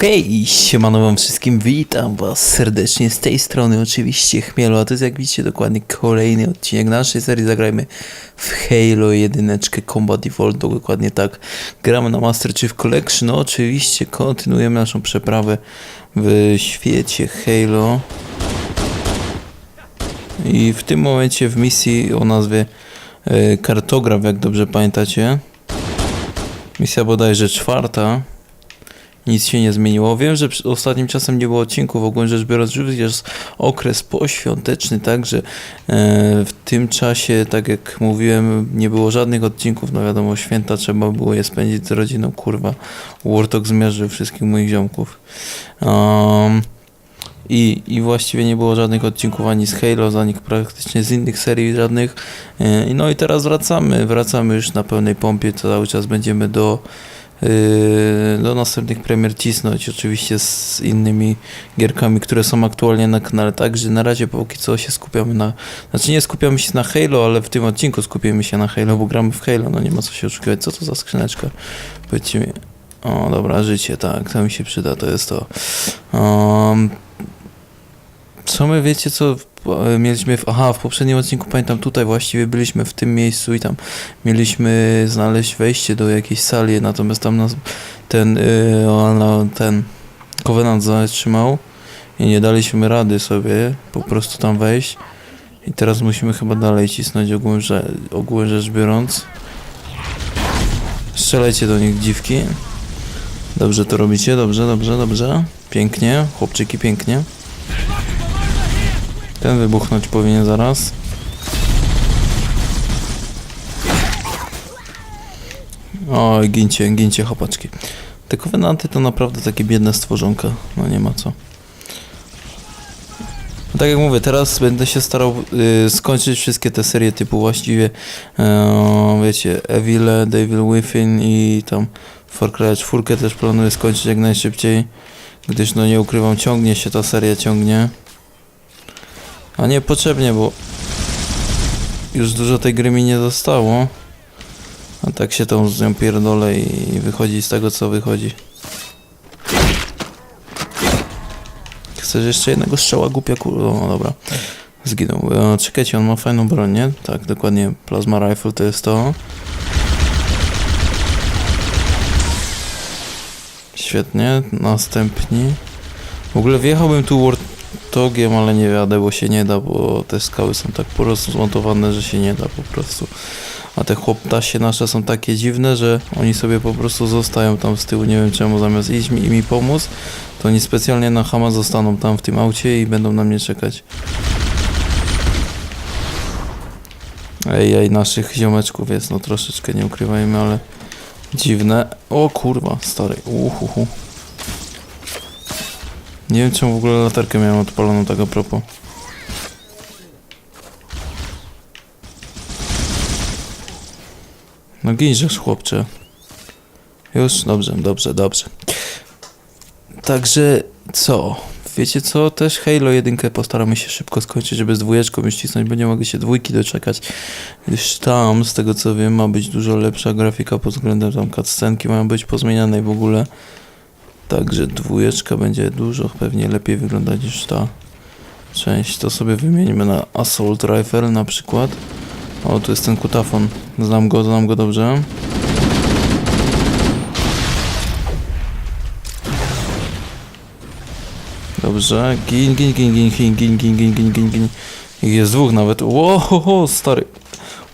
Okej, i siemano wam wszystkim, witam was serdecznie z tej strony oczywiście Chmielu, a to jest jak widzicie dokładnie kolejny odcinek naszej serii. Zagrajmy w Halo jedyneczkę Combat Evolved, dokładnie tak, gramy na Master Chief Collection, no oczywiście kontynuujemy naszą przeprawę w świecie Halo. I w tym momencie w misji o nazwie e, Kartograf, jak dobrze pamiętacie, misja bodajże czwarta, nic się nie zmieniło. Wiem, że ostatnim czasem nie było odcinków, ogólnie rzecz biorąc, jest okres poświąteczny, także e, w tym czasie, tak jak mówiłem, nie było żadnych odcinków, no wiadomo, święta trzeba było je spędzić z rodziną, kurwa. Wartok zmierzył wszystkich moich ziomków. Um, i, I właściwie nie było żadnych odcinków ani z Halo, ani praktycznie z innych serii żadnych. E, No i teraz wracamy, wracamy już na pełnej pompie, cały czas będziemy do do następnych premier cisnąć, oczywiście z innymi gierkami, które są aktualnie na kanale. Także na razie póki co się skupiamy na. Znaczy nie skupiamy się na Halo, ale w tym odcinku skupimy się na Halo, bo gramy w Halo, no nie ma co się oszukiwać. Co to za skrzyneczka? Powiedzcie mi. O, dobra, życie, tak, to mi się przyda, to jest to. Um, co my wiecie, co mieliśmy w, aha, w poprzednim odcinku pamiętam tutaj właściwie byliśmy w tym miejscu i tam mieliśmy znaleźć wejście do jakiejś sali, natomiast tam nas ten, yy, ten Covenant zatrzymał i nie daliśmy rady sobie po prostu tam wejść i teraz musimy chyba dalej cisnąć ogólnie, że- ogólnie rzecz biorąc. Strzelajcie do nich dziwki. Dobrze to robicie, dobrze, dobrze, dobrze. Pięknie, chłopczyki, pięknie. Ten wybuchnąć powinien zaraz. Oj, gincie, gincie chopaczki. Te kowenanty to naprawdę takie biedne stworzonka. No nie ma co. No Tak jak mówię, teraz będę się starał y, skończyć wszystkie te serie typu właściwie e, wiecie, Evil, Devil Within i tam Far Cry 4 też planuję skończyć jak najszybciej, gdyż no nie ukrywam, ciągnie się ta seria, ciągnie. A niepotrzebnie, bo już dużo tej gry mi nie zostało. A tak się tą z nią pierdolę i wychodzi z tego co wychodzi. Chcesz jeszcze jednego strzała głupia kur... O, dobra. Zginął. E, czekajcie, on ma fajną broń, nie? Tak, dokładnie. Plasma Rifle to jest to. Świetnie. Następni. W ogóle wjechałbym tu Warthogiem, ale nie wiadę, bo się nie da, bo te skały są tak po prostu zmontowane, że się nie da po prostu. A te chłoptasie nasze są takie dziwne, że oni sobie po prostu zostają tam z tyłu, nie wiem czemu, zamiast iść mi i mi pomóc, to oni specjalnie na Hama zostaną tam w tym aucie i będą na mnie czekać. Ej, ej, naszych ziomeczków jest, no troszeczkę, nie ukrywajmy, ale dziwne. O kurwa, stary, uhuhu. Nie wiem czemu w ogóle latarkę miałem odpaloną tak a propos. No ginżesz chłopcze. Już? Dobrze, dobrze, dobrze. Także co? Wiecie co? Też Halo 1 postaramy się szybko skończyć, żeby z dwójeczką już cisnąć, bo nie mogę się dwójki doczekać. Gdyż tam, z tego co wiem, ma być dużo lepsza grafika pod względem tam cutscenki mają być pozmieniane i w ogóle. Także dwójeczka będzie dużo pewnie lepiej wyglądać niż ta część. To sobie wymienimy na Assault Rifle na przykład. O, tu jest ten kutafon. Znam go, znam go dobrze. Dobrze. Gin, gin, gin, gin, gin, gin, gin, gin, gin, gin, gin. Jest dwóch nawet. Wow, stary.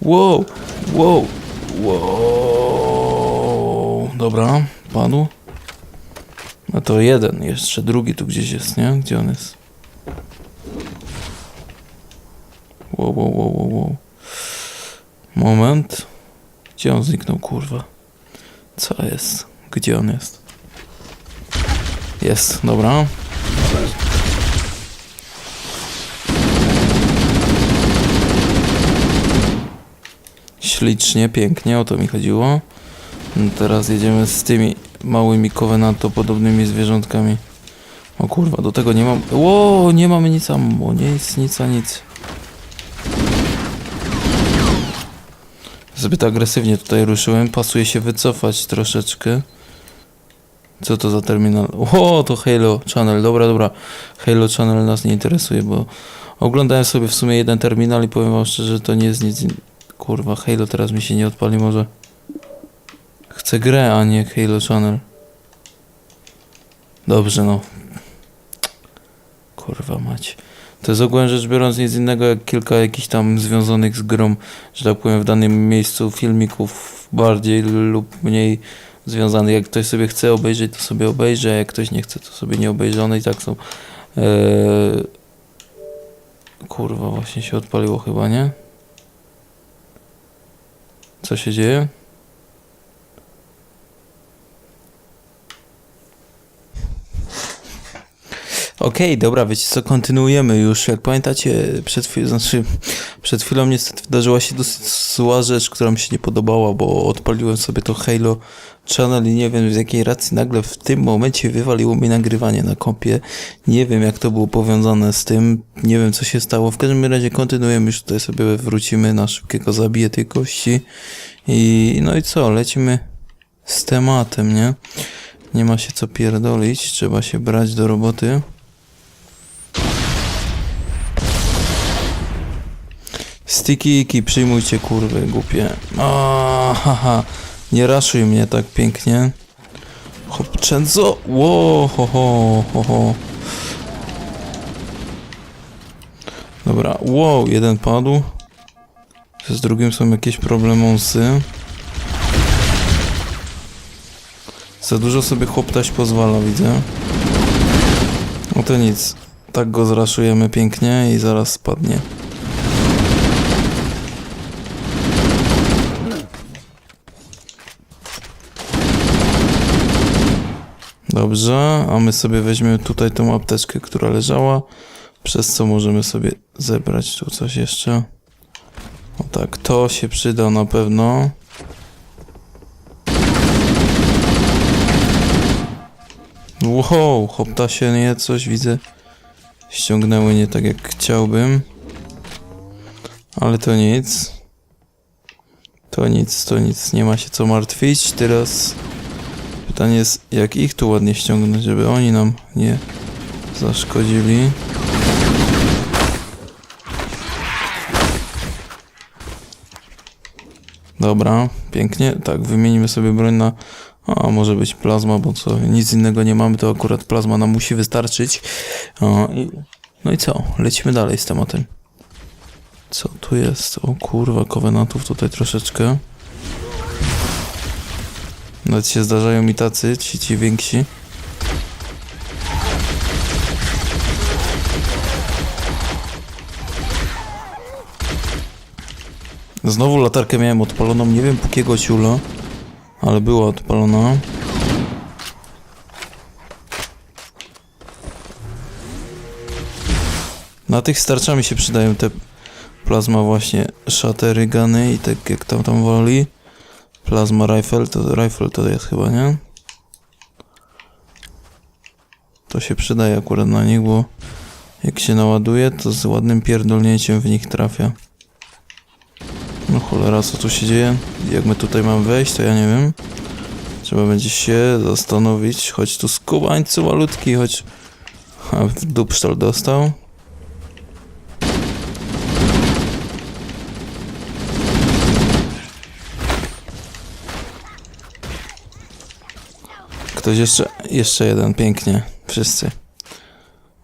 Wow, wow, wow. Dobra, padł. No to jeden, jeszcze drugi tu gdzieś jest, nie? Gdzie on jest? Wow, wow, wow, wow, wow. Moment. Gdzie on zniknął, kurwa? Co jest? Gdzie on jest? Jest, dobra. Ślicznie, pięknie, o to mi chodziło. No Teraz jedziemy z tymi małymi kowenantopodobnymi zwierzątkami. O kurwa, do tego nie mam... Ło, nie mamy nic ammo, nic, nic, a nic. Zbyt agresywnie tutaj ruszyłem, pasuje się wycofać troszeczkę. Co to za terminal? O, to Halo Channel. Dobra, dobra. Halo Channel nas nie interesuje, bo oglądałem sobie w sumie jeden terminal i powiem wam szczerze, że to nie jest nic... Kurwa, Halo teraz mi się nie odpali może. Chcę grę, a nie Halo Channel. Dobrze, no. Kurwa mać. To jest ogólnie rzecz biorąc nic innego jak kilka jakichś tam związanych z grą, że tak powiem, w danym miejscu filmików bardziej lub mniej związanych. Jak ktoś sobie chce obejrzeć, to sobie obejrzy, a jak ktoś nie chce, to sobie nie obejrzy. One i tak są. Eee... Kurwa, właśnie się odpaliło chyba, nie? Co się dzieje? Okej, dobra, wiecie co, kontynuujemy już. Jak pamiętacie, przed chwilą, znaczy, przed chwilą niestety wydarzyła się dosyć zła rzecz, która mi się nie podobała, bo odpaliłem sobie to Halo Channel i nie wiem z jakiej racji nagle w tym momencie wywaliło mi nagrywanie na kompie. Nie wiem jak to było powiązane z tym, nie wiem co się stało. W każdym razie kontynuujemy, już tutaj sobie wrócimy na szybkiego zabiję tej kości. I no i co, lecimy z tematem, nie? Nie ma się co pierdolić, trzeba się brać do roboty. Stikiki, przyjmujcie kurwy głupie. A, haha, nie raszuj mnie tak pięknie. Hop, Czenzo, ło, ho, ho, ho, ho. Dobra, wow, jeden padł. Z drugim są jakieś problemonsy. Za dużo sobie chłoptać pozwala, widzę. No to nic. Tak go zraszujemy pięknie i zaraz spadnie. Dobrze, a my sobie weźmiemy tutaj tą apteczkę, która leżała, przez co możemy sobie zebrać tu coś jeszcze. O tak, to się przyda na pewno. Wow, hoptasie nie coś widzę. Ściągnęły nie tak jak chciałbym. Ale to nic. To nic, to nic, nie ma się co martwić. Teraz pytanie jest, jak ich tu ładnie ściągnąć, żeby oni nam nie zaszkodzili. Dobra, pięknie. Tak, wymienimy sobie broń na. A może być plazma, bo co, nic innego nie mamy, to akurat plazma nam musi wystarczyć. I, no i co? Lecimy dalej z tematem. Co tu jest? O kurwa, kowenantów tutaj troszeczkę. Nawet się zdarzają mi tacy, ci, ci więksi. Znowu latarkę miałem odpaloną, nie wiem pókiego ciula, ale była odpalona. Na tych starczami się przydają te plazma właśnie shattery guny i tak jak tam tam woli. Plasma rifle, to rifle to jest chyba, nie? To się przydaje akurat na nich, bo jak się naładuje, to z ładnym pierdolnięciem w nich trafia. No cholera, co tu się dzieje? Jak my tutaj mamy wejść, to ja nie wiem. Trzeba będzie się zastanowić, choć tu skubańcu malutki, choć... A, w dupsztal dostał. Ktoś jeszcze, jeszcze jeden, pięknie, wszyscy.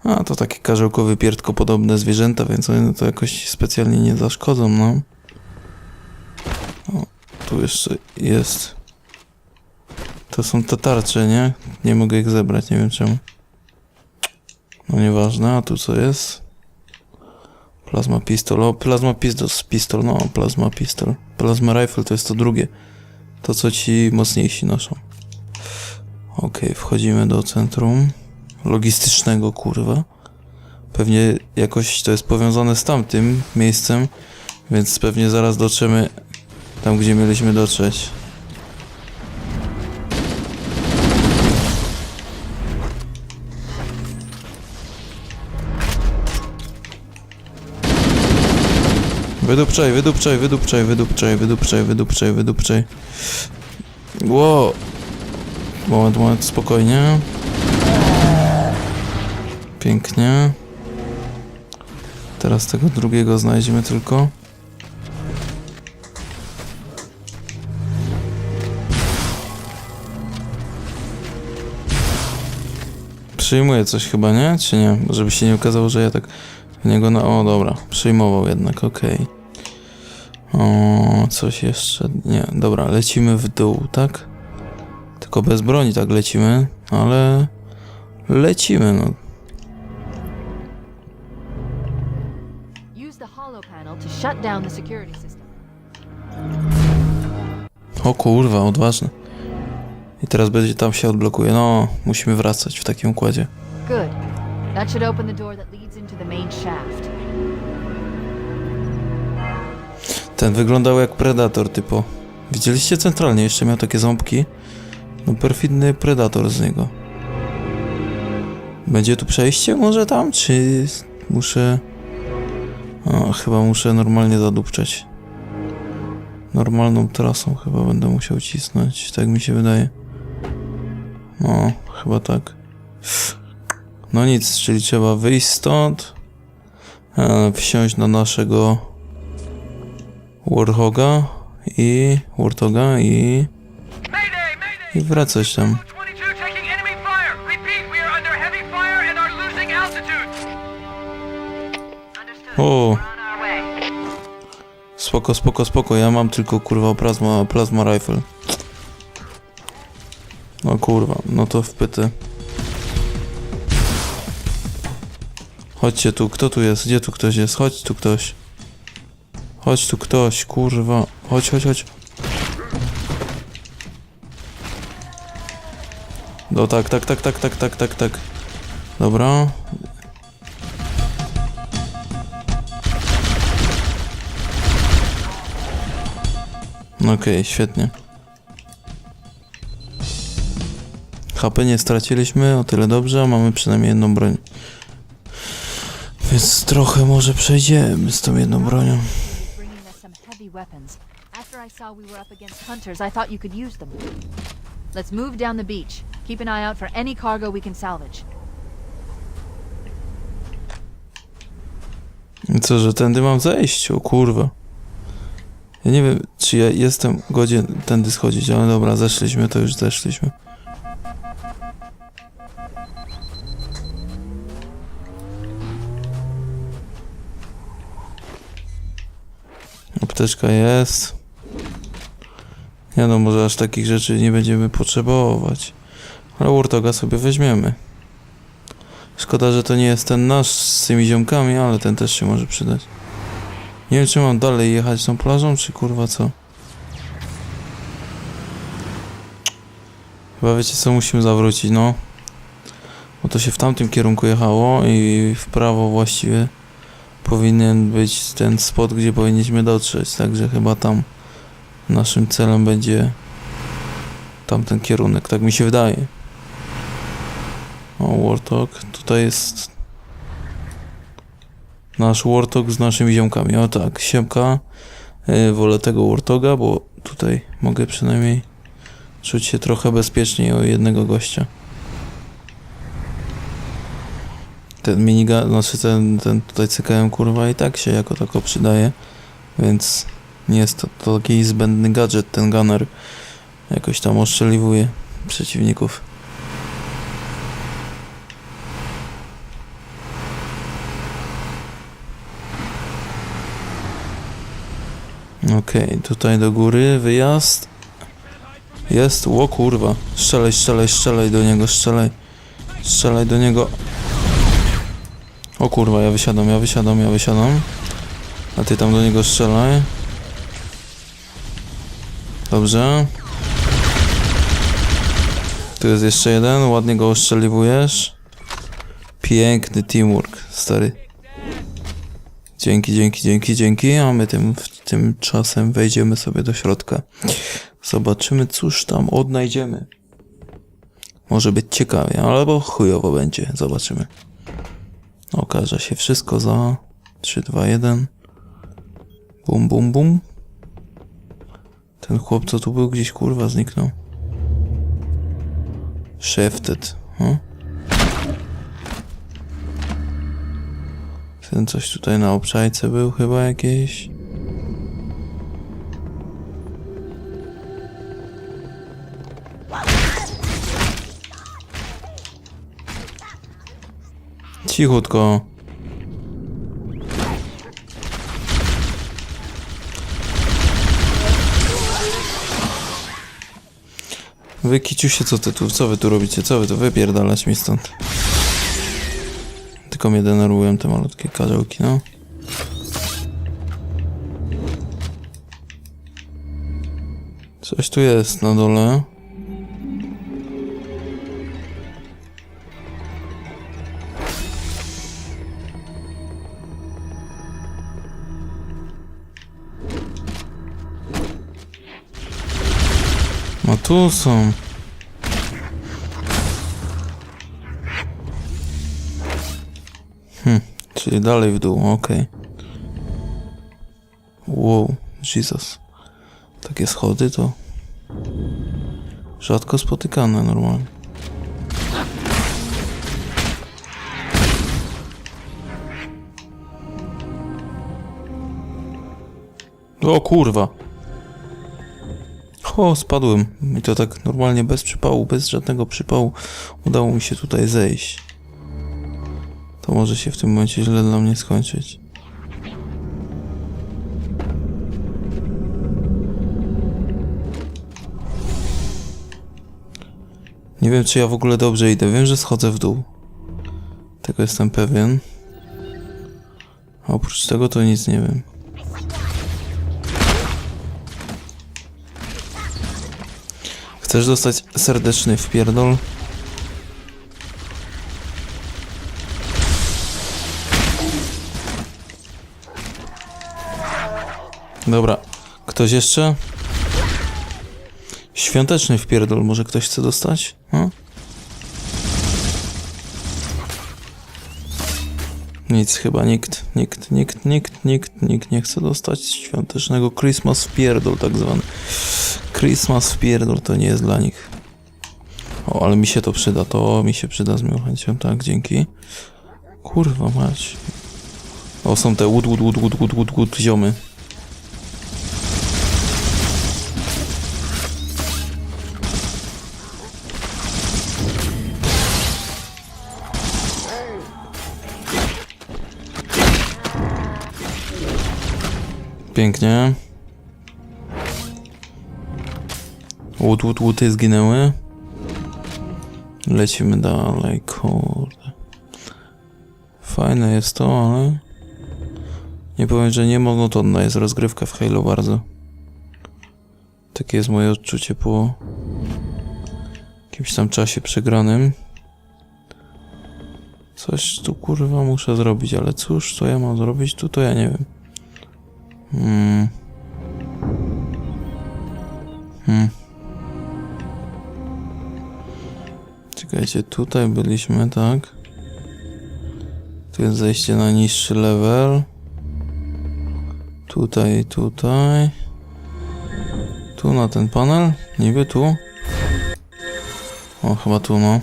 A, to takie karzełkowy pierdko podobne zwierzęta, więc one to jakoś specjalnie nie zaszkodzą, no. O, tu jeszcze jest. To są te tarcze, nie? Nie mogę ich zebrać, nie wiem czemu. No nieważne, a tu co jest? Plazma pistol, o, plazma pistol, pistol, no, plazma pistol. Plazma rifle to jest to drugie. To co ci mocniejsi noszą. Okej, wchodzimy do centrum logistycznego, kurwa. Pewnie jakoś to jest powiązane z tamtym miejscem, więc pewnie zaraz dotrzemy tam, gdzie mieliśmy dotrzeć. Wydupczaj, wydupczaj, wydupczaj, wydupczaj, wydupczaj, wydupczaj, wydupczaj. Ło! Moment, moment, spokojnie. Pięknie. Teraz tego drugiego znajdziemy tylko. Przyjmuje coś chyba, nie? Czy nie? Żeby się nie okazało, że ja tak w niego na... O, dobra. Przyjmował jednak, okej. O, coś jeszcze... Nie, dobra, lecimy w dół, tak? Tylko bez broni tak lecimy, ale... Lecimy, no. O kurwa, odważny. I teraz będzie tam się odblokuje. No, musimy wracać w takim układzie. Good. That should open the door that leads into the main shaft. Ten wyglądał jak predator typo. Widzieliście centralnie, jeszcze miał takie ząbki. No perfidny predator z niego. Będzie tu przejście może tam, czy muszę... O, chyba muszę normalnie zadupczać. Normalną trasą chyba będę musiał cisnąć, tak mi się wydaje. No, chyba tak. No nic, czyli trzeba wyjść stąd, e, wsiąść na naszego Warthoga i Warthoga i! I wracać tam. 22 taking enemy fire! Repeat, we are under heavy fire and are losing altitude! Understood. O, spoko, spoko, spoko, ja mam tylko kurwa plazma, plazma rifle. No kurwa, no to wpyty. Chodźcie tu, kto tu jest? Gdzie tu ktoś jest? Chodź tu ktoś. Chodź tu ktoś, kurwa. Chodź, chodź, chodź. No tak, tak, tak, tak, tak, tak, tak, tak. Dobra. No Okej, świetnie. HP nie straciliśmy, o tyle dobrze, a mamy przynajmniej jedną broń. Więc trochę może przejdziemy z tą jedną bronią. After I saw we were up against hunters, I thought you could use them. Let's move down the beach. Keep an eye out for any cargo we can salvage. Co, że tędy mam zejść? O kurwa. Ja nie wiem, czy ja jestem godzien tędy schodzić, ale dobra, zeszliśmy, to już zeszliśmy. Apteczka jest. Nie no, może aż takich rzeczy nie będziemy potrzebować. Ale Warthoga sobie weźmiemy. Szkoda, że to nie jest ten nasz z tymi ziomkami, ale ten też się może przydać. Nie wiem, czy mam dalej jechać tą plażą, czy kurwa co? Chyba wiecie co, musimy zawrócić, no. Bo to się w tamtym kierunku jechało i w prawo właściwie powinien być ten spot, gdzie powinniśmy dotrzeć, także chyba tam naszym celem będzie tamten kierunek, tak mi się wydaje. O, Warthog. Tutaj jest nasz Warthog z naszymi ziomkami. O tak, siemka. Yy, wolę tego Warthoga, bo tutaj mogę przynajmniej czuć się trochę bezpieczniej o jednego gościa. Ten minigun, znaczy ten, ten tutaj CKM kurwa i tak się jako tako przydaje, więc nie jest to, to taki zbędny gadżet ten gunner. Jakoś tam oszczeliwuje przeciwników. Okej, tutaj do góry, wyjazd. Jest, ło kurwa. Strzelaj, strzelaj, strzelaj do niego, strzelaj. Strzelaj do niego. O kurwa, ja wysiadam, ja wysiadam, ja wysiadam. A ty tam do niego strzelaj. Dobrze. Tu jest jeszcze jeden, ładnie go oszczeliwujesz. Piękny teamwork, stary. Dzięki, dzięki, dzięki, dzięki. A my tym, tym czasem wejdziemy sobie do środka. Zobaczymy, cóż tam odnajdziemy. Może być ciekawie, albo chujowo będzie. Zobaczymy. Okaże się wszystko za 3, 2, 1. Bum, bum, bum. Ten chłop, co tu był, gdzieś kurwa zniknął. Shifted. Hm? Ten coś tutaj na obszajce był chyba jakieś. Cichutko. Wy kiciusie, co ty tu, co wy tu robicie? Co wy tu wypierdalać mi stąd? Tylko mnie denerwują te malutkie karzełki, no. Coś tu jest na dole. Tu są. Hm, czyli dalej w dół, okej. Wow, Jesus. Takie schody to rzadko spotykane normalnie. O kurwa. O, spadłem. I to tak normalnie bez przypału, bez żadnego przypału udało mi się tutaj zejść. To może się w tym momencie źle dla mnie skończyć. Nie wiem, czy ja w ogóle dobrze idę. Wiem, że schodzę w dół. Tego jestem pewien. A oprócz tego to nic nie wiem. Chcesz dostać serdeczny wpierdol? Dobra, ktoś jeszcze? Świąteczny wpierdol, może ktoś chce dostać? No? Nic chyba, nikt, nikt, nikt, nikt, nikt, nikt nie chce dostać świątecznego Christmas wpierdol tak zwany. Christmas wpierdol to nie jest dla nich. O, ale mi się to przyda, to mi się przyda z miłą tak, dzięki. Kurwa mać. O, są te łud, łud, łud, łud, łud, łud, łud, ziomy. Pięknie. Łód, łód, łuty zginęły. Lecimy dalej, kurde. Fajne jest to, ale... Nie powiem, że nie monotonna jest rozgrywka w Halo bardzo. Takie jest moje odczucie po... jakimś tam czasie przegranym. Coś tu kurwa muszę zrobić, ale cóż to ja mam zrobić tu, to ja nie wiem. Hmm. Hmm. Czekajcie, tutaj byliśmy, tak? Tu jest zejście na niższy level. Tutaj, tutaj. Tu na ten panel? Niby tu? O, chyba tu, no.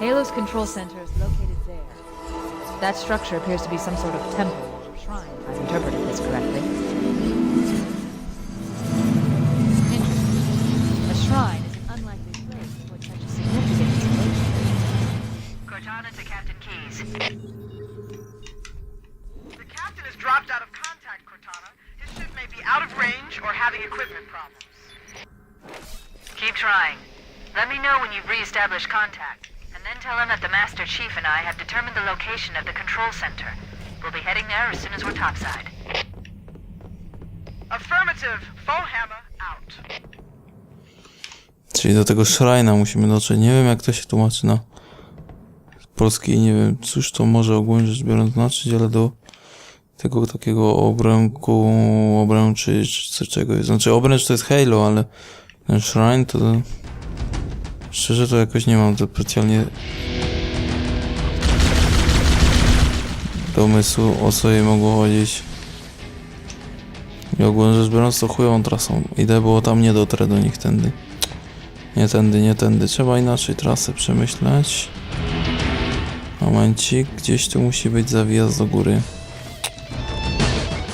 Halo's control center is located there. That structure appears to be some sort of temple and I have determined the location of the control center. We'll be heading there as soon as we're topside. Affirmative. Fohammer out. Czyli do tego szrajna musimy dotrzeć. Nie wiem jak to się tłumaczy na polski. Nie wiem cóż to może ogólnie rzecz biorąc znaczyć, ale do tego takiego obręku, obręczy czy coś czegoś. Znaczy obręcz to jest Halo, ale ten shrine to... Szczerze to jakoś nie mam to specjalnie domysłu o co jej mogło chodzić. I ogólnie rzecz biorąc to chujową trasą. Idę, bo tam nie dotrę do nich tędy. Nie tędy, nie tędy. Trzeba inaczej trasę przemyśleć. Momencik, gdzieś tu musi być zawijaz do góry.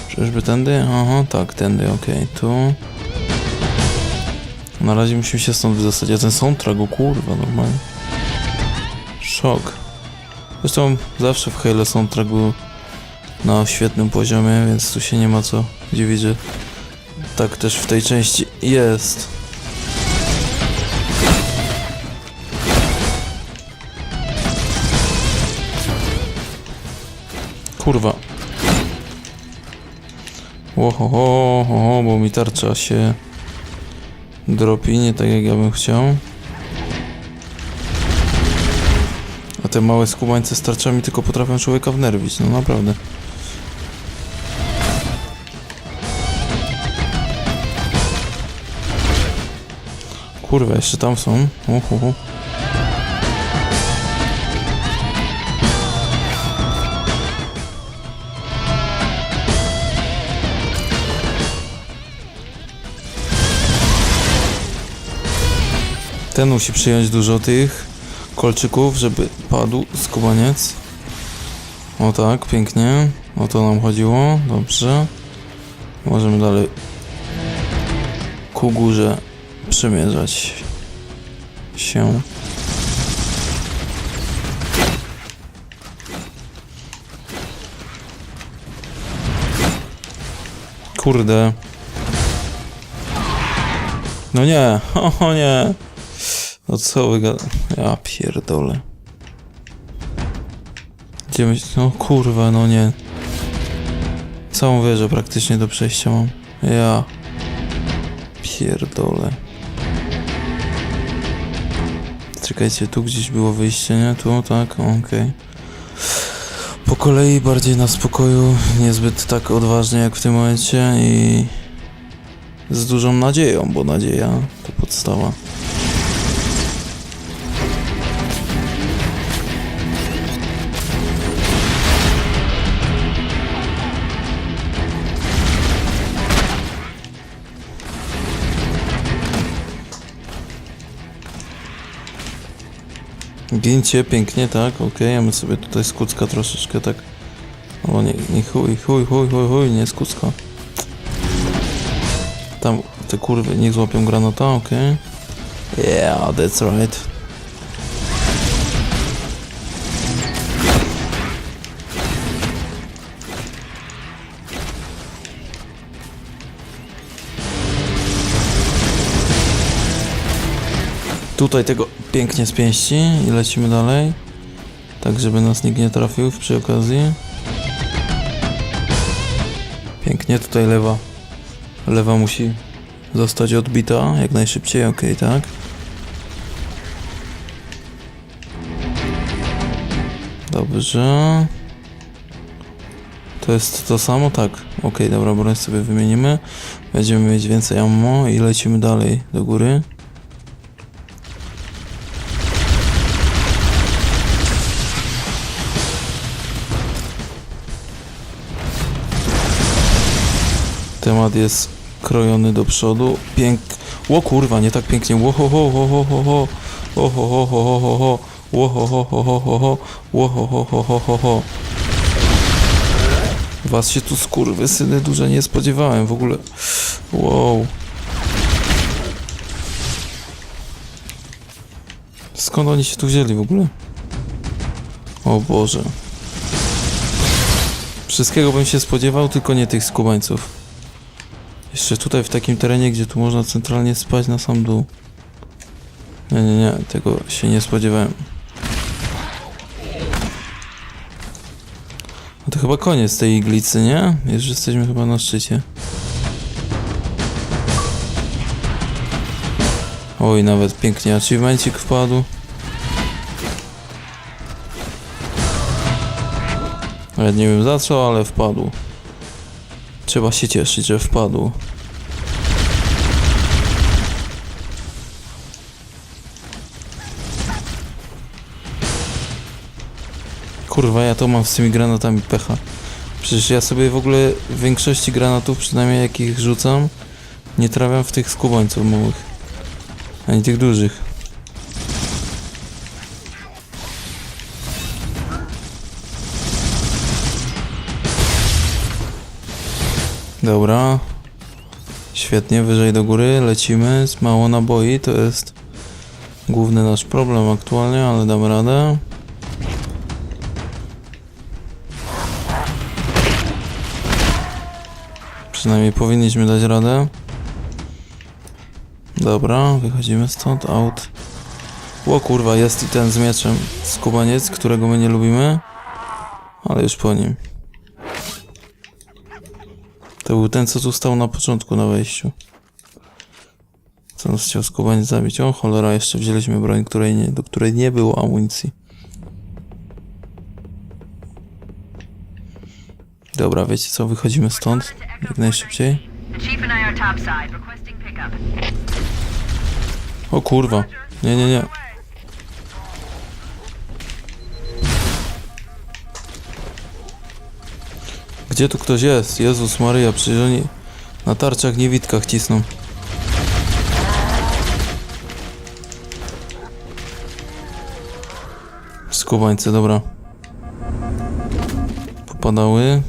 Czyżby tędy? Aha, tak, tędy, okej, tu. Na razie musimy się stąd wydostać. A ten soundtrack, o kurwa, normalnie. Szok. Zresztą zawsze w Halo soundtrack był na świetnym poziomie, więc tu się nie ma co dziwić, że tak też w tej części jest. Kurwa. Ohoho, oho, bo mi tarcza się dropi, nie tak jak ja bym chciał. Te małe skubańce z tarczami tylko potrafią człowieka wnerwić, no naprawdę. Kurwa, jeszcze tam są. Uhuhu. Ten musi przyjąć dużo tych kolczyków, żeby padł skubaniec. O tak, pięknie. O to nam chodziło. Dobrze. Możemy dalej ku górze przymierzać się. Kurde. No nie, o nie. No co wy gada... Ja pierdolę. Gdzie my... No kurwa, no nie. Całą wieżę praktycznie do przejścia mam. Ja... Pierdolę. Czekajcie, tu gdzieś było wyjście, nie? Tu, tak? Okej. Po kolei, bardziej na spokoju, niezbyt tak odważnie jak w tym momencie i z dużą nadzieją, bo nadzieja to podstawa. Gięcie, pięknie, tak, okej, a my sobie tutaj z troszeczkę tak... O nie, nie chuj, chuj, chuj, chuj, chuj, nie z. Tam te kurwy niech złapią granata, okej. Yeah, that's right. Tutaj tego pięknie z pięści i lecimy dalej. Tak, żeby nas nikt nie trafił przy okazji. Pięknie, tutaj lewa. Lewa musi zostać odbita jak najszybciej, ok, tak. Dobrze. To jest to samo? Tak. Ok, dobra, broń sobie wymienimy. Będziemy mieć więcej ammo i lecimy dalej do góry. Temat jest krojony do przodu. Pięk... O kurwa, nie tak pięknie. Łoho ho ho ho ho ho. Oho ho ho ho ho ho. Łoho ho ho ho ho ho. Łoho ho ho ho ho ho. Was się tu skurwy syny duże nie spodziewałem w ogóle. Wow. Skąd oni się tu wzięli w ogóle? O Boże. Wszystkiego bym się spodziewał, tylko nie tych skubańców. Jeszcze tutaj w takim terenie, gdzie tu można centralnie spać na sam dół. Nie, nie, nie, tego się nie spodziewałem. No to chyba koniec tej iglicy, nie? Już jesteśmy chyba na szczycie. Oj, nawet pięknie achievementik wpadł. Nawet nie wiem za co, ale wpadł. Trzeba się cieszyć, że wpadł. Kurwa, ja to mam z tymi granatami pecha. Przecież ja sobie w ogóle w większości granatów, przynajmniej jakich rzucam, nie trafiam w tych skubańców małych. Ani tych dużych. Dobra. Świetnie, wyżej do góry, lecimy. Z mało naboi, to jest główny nasz problem aktualnie, ale damy radę. Przynajmniej powinniśmy dać radę. Dobra, wychodzimy stąd, out. O kurwa, jest i ten z mieczem. Skubaniec, którego my nie lubimy. Ale już po nim. To był ten, co tu stał na początku na wejściu. Co nas chciał skubaniec zabić? O cholera, jeszcze wzięliśmy broń, której nie, do której nie było amunicji. Dobra, wiecie co, wychodzimy stąd jak najszybciej. O kurwa, nie, nie, nie. Gdzie tu ktoś jest? Jezus Maryja, przecież oni na tarczach niewitkach cisną. Skubańce, dobra. Popadały.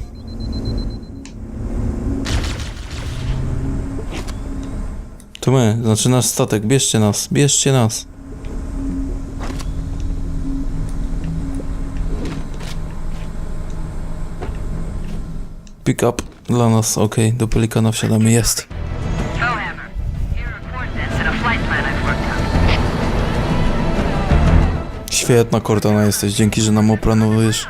To my, znaczy nasz statek, bierzcie nas, bierzcie nas. Pick up dla nas, okej, do pelikana wsiadamy, jest. Świetna Cortana jesteś, dzięki, że nam oplanujesz.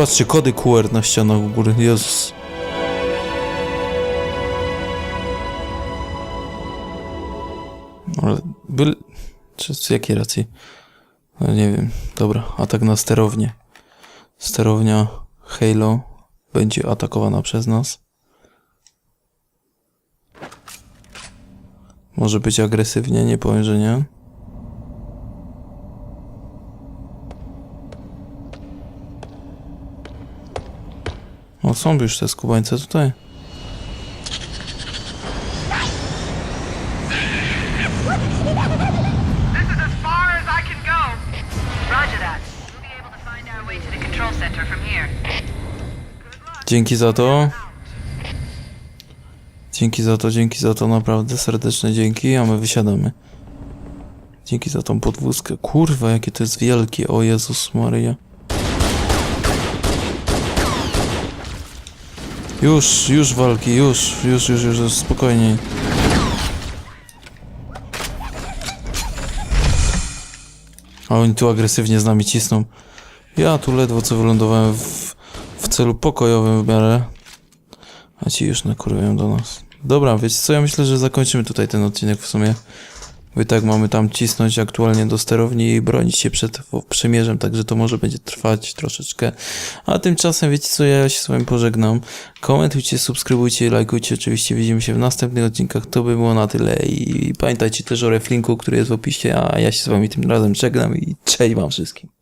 Patrzcie, kody QR na ścianach u góry, Jezus. Ale byli... Czy z jakiej racji? No nie wiem. Dobra, atak na sterownię. Sterownia Halo będzie atakowana przez nas. Może być agresywnie, nie powiem, że nie. O, są już te skubańce tutaj. Dzięki za to. Dzięki za to, dzięki za to, naprawdę serdeczne dzięki, a my wysiadamy. Dzięki za tą podwózkę. Kurwa, jakie to jest wielkie, o Jezus Maryja. Już, już walki, już, już, już, już, spokojniej. A oni tu agresywnie z nami cisną. Ja tu ledwo co wylądowałem w, w celu pokojowym w miarę. A ci już nakurwiają do nas. Dobra, wiecie co, ja myślę, że zakończymy tutaj ten odcinek w sumie. Bo i tak mamy tam cisnąć aktualnie do sterowni i bronić się przed przymierzem, także to może będzie trwać troszeczkę. A tymczasem wiecie co, ja się z wami pożegnam. Komentujcie, subskrybujcie, lajkujcie, oczywiście widzimy się w następnych odcinkach. To by było na tyle i pamiętajcie też o reflinku, który jest w opisie, a ja się z wami tym razem żegnam i cześć wam wszystkim.